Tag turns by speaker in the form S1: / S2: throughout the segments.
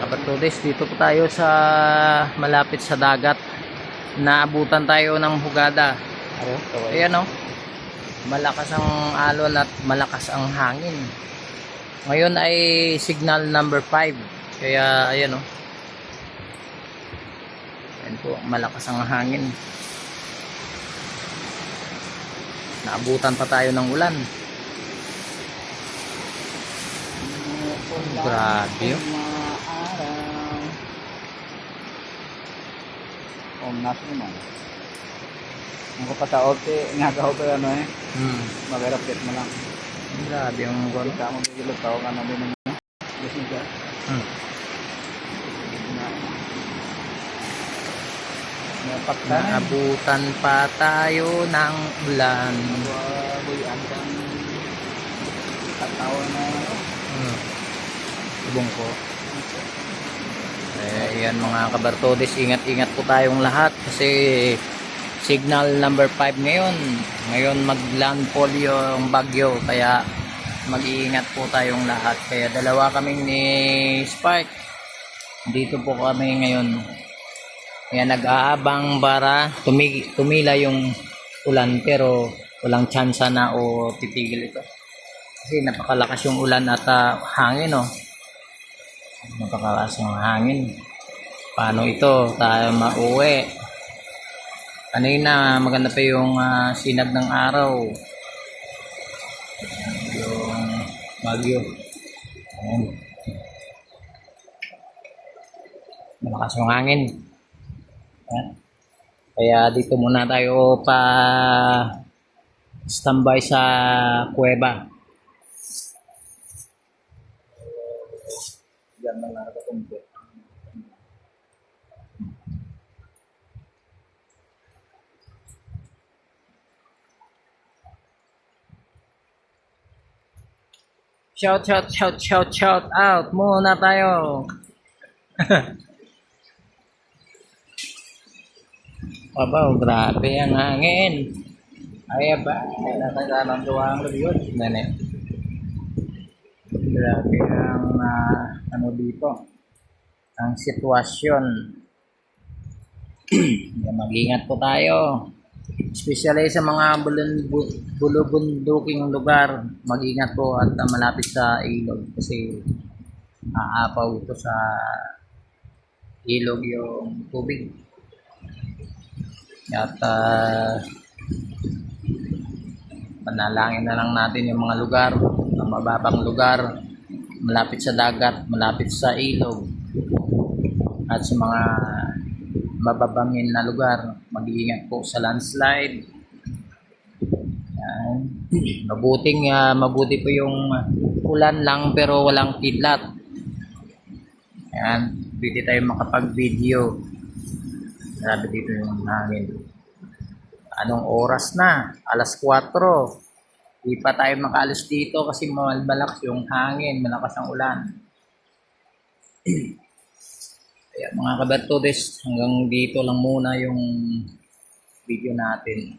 S1: mga kabartudes, dito po tayo sa malapit sa dagat. Naabutan tayo ng hugada. Ayan o. Malakas ang alon at malakas ang hangin. Ngayon ay signal number 5. Kaya ayan o. Ayan po, malakas ang hangin. Naabutan pa tayo ng ulan. Grabe yun.
S2: Om nas naman. Ang kapataod eh, nga ka ko ano eh,
S1: Hmm.
S2: magarapit mo lang.
S1: Grabe yung gano'n.
S2: Kita mo bigilot tao ka na din mo. Kasi ka.
S1: Hmm.
S2: Napakta.
S1: Naabutan pa tayo ng ulan.
S2: Buyan kang katawa na ano.
S1: Hmm. Ibong ko. Eh, yan mga kabartodes, ingat-ingat po tayong lahat kasi signal number 5 ngayon. Ngayon mag-landfall yung bagyo kaya mag-iingat po tayong lahat. Kaya dalawa kaming ni Spark. Dito po kami ngayon. Kaya nag-aabang para tumi- tumila yung ulan pero walang tsansa na o titigil ito. Kasi napakalakas yung ulan at ah, hangin oh. Napakalakas yung hangin. Paano ito tayo mauwi? Kanina maganda pa yung ah, sinag ng araw. Yung bagyo. Ayan. Malakas yung hangin. Ayan. Kaya dito muna tayo pa standby sa kuweba.
S2: Diyan na lang nakatumpo.
S1: Shout, shout, shout, shout, shout out muna tayo. Aba, grabe ang hangin. Ay, ba?
S2: Natagalan doang lebih yun.
S1: Nene. Grabe ang ah, ano dito. Ang sitwasyon. Mag-ingat po tayo. Especially sa mga bulubunduking lugar, mag-ingat po at ah, malapit sa ilog kasi aapaw ito sa ilog yung tubig. At ah, panalangin na lang natin yung mga lugar, ang mababang lugar, malapit sa dagat, malapit sa ilog, at sa mga mababangin na lugar, mag-iingat po sa landslide. Yan. Mabuting, ah, mabuti po yung ulan lang pero walang kidlat. Yan, pwede tayo makapag-video. Grabe dito yung hangin. Anong oras na? Alas 4. Di pa tayo makaalis dito kasi malakas yung hangin, malakas ang ulan. Kaya mga kabertodes, hanggang dito lang muna yung video natin.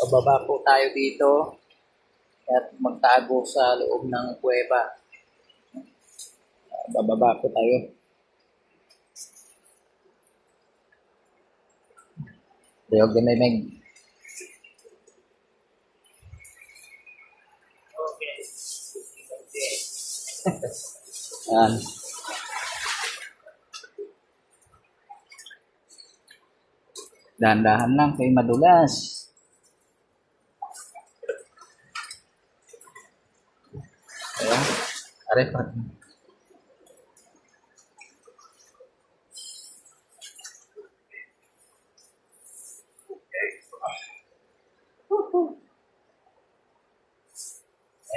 S1: Pababa po tayo dito at magtago sa loob ng kuweba. Bababa po tayo. Diyog na may Yan.
S2: Dahan-dahan lang kay madulas.
S1: Ayan. Are pa.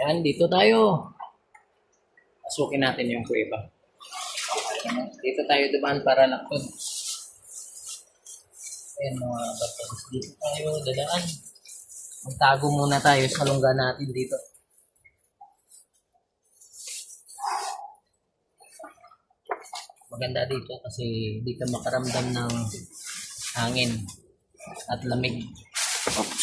S1: Ayan, dito tayo. Pasukin natin yung kuweba. Dito tayo dumaan para lakod. Ayan mga batas. Dito tayo dadaan. Magtago muna tayo sa lungga natin dito. Maganda dito kasi di ka makaramdam ng hangin at lamig. Oops.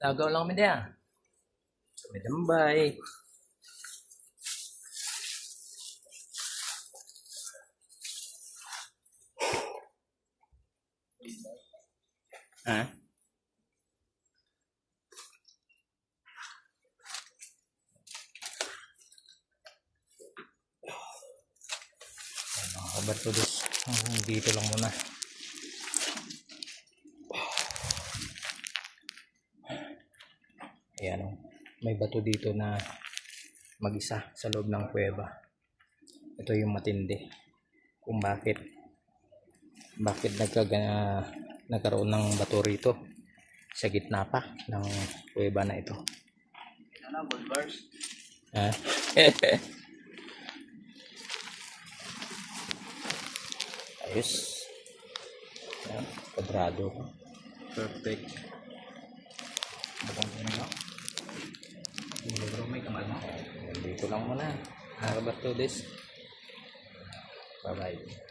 S1: Lagaw lang kami diyan. Kami dambay. Ha? Mga kabartudos, hanggang dito lang muna. Ayan o. May bato dito na mag-isa sa loob ng kuweba. Ito yung matindi. Kung bakit bakit nagkaga, nagkaroon ng bato rito sa gitna pa ng kuweba na ito.
S2: Ano, bulbars?
S1: Ha? Ayos. Ayan, kwadrado. Perfect.
S2: Bakang ano?
S1: Bro, may kamal mo. Dito lang muna. Nakabat to this. Bye-bye.